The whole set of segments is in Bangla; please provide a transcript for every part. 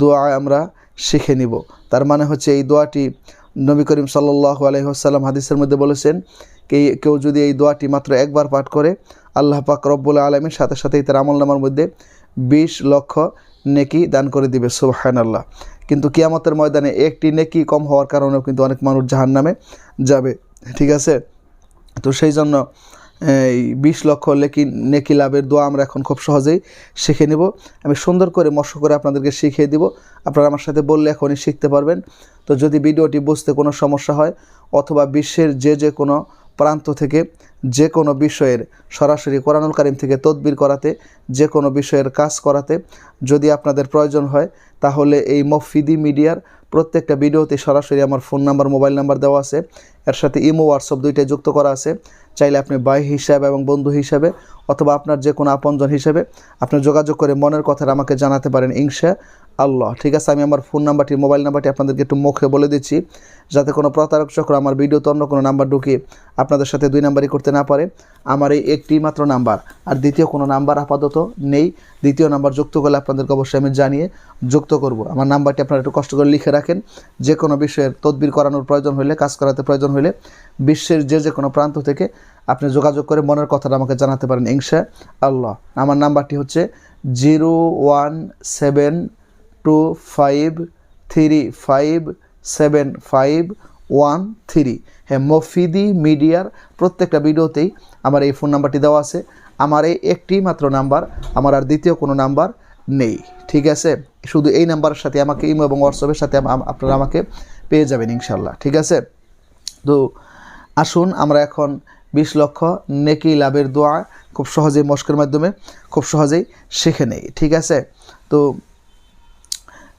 দোয়া আমরা শিখে নিব। তার মানে হচ্ছে এই দোয়াটি নবী করিম সাল্লাহ আলহিহাসাল্লাম হাদিসের মধ্যে বলেছেন, কে কেউ যদি এই দোয়াটি মাত্র একবার পাঠ করে, আল্লাহ পাক রব্বুল আলমীর সাথে সাথেই তার আমল নামার মধ্যে বিশ লক্ষ নেকি দান করে দিবে সুবাহান আল্লাহ কিন্তু কিয়ামতের ময়দানে একটি নেকি কম হওয়ার কারণেও কিন্তু অনেক মানুষ জাহান নামে যাবে, ঠিক আছে? তো সেই জন্য এই বিশ লক্ষ লেকি, নেকি লাভের দোয়া আমরা এখন খুব সহজেই শিখে নেব। আমি সুন্দর করে মস্ক করে আপনাদেরকে শিখিয়ে দিব। আপনারা আমার সাথে বললে এখনই শিখতে পারবেন। তো যদি ভিডিওটি বুঝতে কোনো সমস্যা হয় অথবা বিশ্বের যে যে কোনো প্রান্ত থেকে যে কোনো বিষয়ের সরাসরি কোরআনুল কারিম থেকে তদবির করাতে, যে কোনো বিষয়ের কাজ করাতে যদি আপনাদের প্রয়োজন হয়, তাহলে এই মফিদি মিডিয়ার প্রত্যেকটা ভিডিওতে সরাসরি আমার ফোন নাম্বার, মোবাইল নাম্বার দেওয়া আছে। এর সাথে ইমো, হোয়াটসঅ্যাপ দুইটাই যুক্ত করা আছে। চাইলে আপনি ভাই হিসাবে এবং বন্ধু হিসাবে অথবা আপনার যে কোনো আপনজন হিসেবে আপনি যোগাযোগ করে মনের কথাটা আমাকে জানাতে পারেন ইনশা। আল্লাহ। ঠিক আছে, আমি আমার ফোন নাম্বারটি মোবাইল নাম্বারটি আপনাদেরকে একটু মুখে বলে দিচ্ছি, যাতে কোনো প্রতারক চক্র আমার ভিডিওতে অন্য কোনো নাম্বার ঢুকিয়ে আপনাদের সাথে দুই নাম্বারই করতে না পারে। আমার এই একটি মাত্র নাম্বার আর দ্বিতীয় কোনো নাম্বার আপাতত নেই। দ্বিতীয় নাম্বার যুক্ত করলে আপনাদেরকে অবশ্যই আমি জানিয়ে যুক্ত করব। আমার নাম্বারটি আপনারা একটু কষ্ট করে লিখে রাখেন। যে কোনো বিষয়ের তদবির করানোর প্রয়োজন হলে কাজ করাতে প্রয়োজন হলে বিশ্বের যে যে কোনো প্রান্ত থেকে আপনি যোগাযোগ করে মনের কথাটা আমাকে জানাতে পারেন, ইনশা আল্লাহ। আমার নাম্বারটি হচ্ছে zero one seven two five three five seven five one three হ্যাঁ মফিদি মিডিয়ার প্রত্যেকটা ভিডিওতেই আমার এই ফোন নাম্বারটি দেওয়া আছে। আমার এই একটি মাত্র নাম্বার আমার আর দ্বিতীয় কোনো নাম্বার নেই, ঠিক আছে? শুধু এই নাম্বারের সাথে আমাকে ইমো এবং হোয়াটসঅ্যাপের সাথে আপনারা আমাকে পেয়ে যাবেন ইনশাল্লাহ ঠিক আছে? তো আসুন, আমরা এখন বিশ লক্ষ নেকি লাভের দোয়া খুব সহজেই মস্কের মাধ্যমে, খুব সহজেই শিখে নেই, ঠিক আছে? তো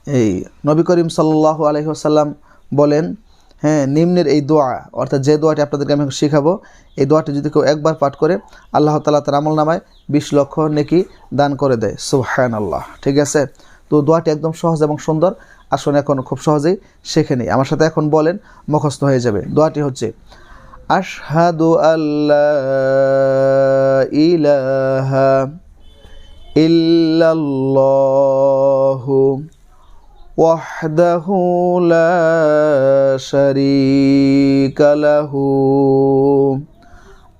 এই নবী করিম সাল্লাহ আলহিহাসাল্লাম বলেন হ্যাঁ নিম্নের এই দোয়া, অর্থাৎ যে দোয়াটি আপনাদেরকে আমি শেখাবো, এই দোয়াটি যদি কেউ একবার পাঠ করে, আল্লাহ তালা তার আমল নামায় বিশ লক্ষ নেকি দান করে দেয়। সুহান আল্লাহ ঠিক আছে? তো দোয়াটি একদম সহজ এবং সুন্দর। আসুন এখন খুব সহজেই শেখে নিই। আমার সাথে এখন বলেন, মুখস্থ হয়ে যাবে। দোয়াটি হচ্ছে, আশহাদু আল্লাহ ইলাহা ইল্লাল্লাহু। وحده لا شريك له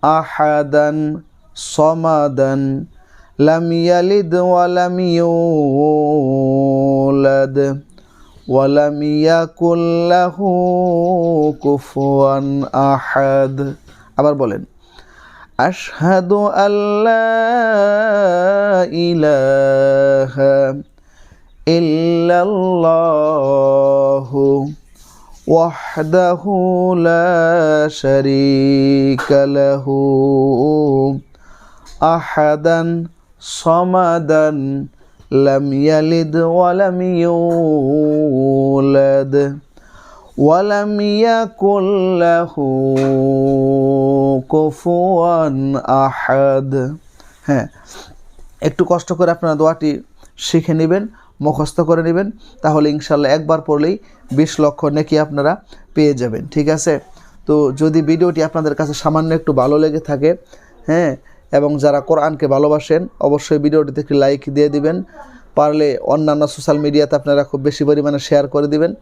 احدا صمدا لم يلد ولم يولد ولم يكن له كفوا احد আবার বলেন আশহাদু আল্লা ইলাহা إلا الله وحده لا شريك له أحدا صمدا لم يلد ولم يولد ولم يكن له كفوا أحد হ্যাঁ একটু কষ্ট করে আপনারা দোয়াটি শিখে নেবেন মুখস্থ করে নেবেন, তাহলে ইনশাল্লাহ একবার পড়লেই বিশ লক্ষ নেকি আপনারা পেয়ে যাবেন, ঠিক আছে? তো যদি ভিডিওটি আপনাদের কাছে সামান্য একটু ভালো লেগে থাকে হ্যাঁ এবং যারা কোরআনকে ভালোবাসেন, অবশ্যই ভিডিওটিতে একটি লাইক দিয়ে দিবেন। পারলে অন্যান্য সোশ্যাল মিডিয়াতে আপনারা খুব বেশি পরিমাণে শেয়ার করে দিবেন,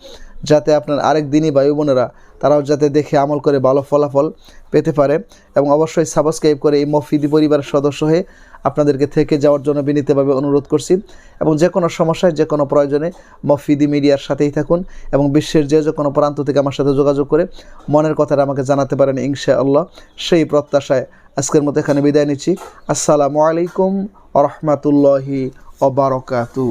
যাতে আপনার আরেক দিনই ভাই বোনেরা তারাও যাতে দেখে আমল করে ভালো ফলাফল পেতে পারে। এবং অবশ্যই সাবস্ক্রাইব করে এই মফিদি পরিবারের সদস্য হয়ে আপনাদেরকে থেকে যাওয়ার জন্য বিনীতভাবে অনুরোধ করছি। এবং যে কোনো সমস্যায়, যে কোনো প্রয়োজনে মফিদি মিডিয়ার সাথেই থাকুন এবং বিশ্বের যে যে কোনো প্রান্ত থেকে আমার সাথে যোগাযোগ করে মনের কথাটা আমাকে জানাতে পারেন ইনশা আল্লাহ সেই প্রত্যাশায় আজকের মতো এখানে বিদায় নিচ্ছি। আসসালামু আলাইকুম রহমতুল্লাহি অবরকাতু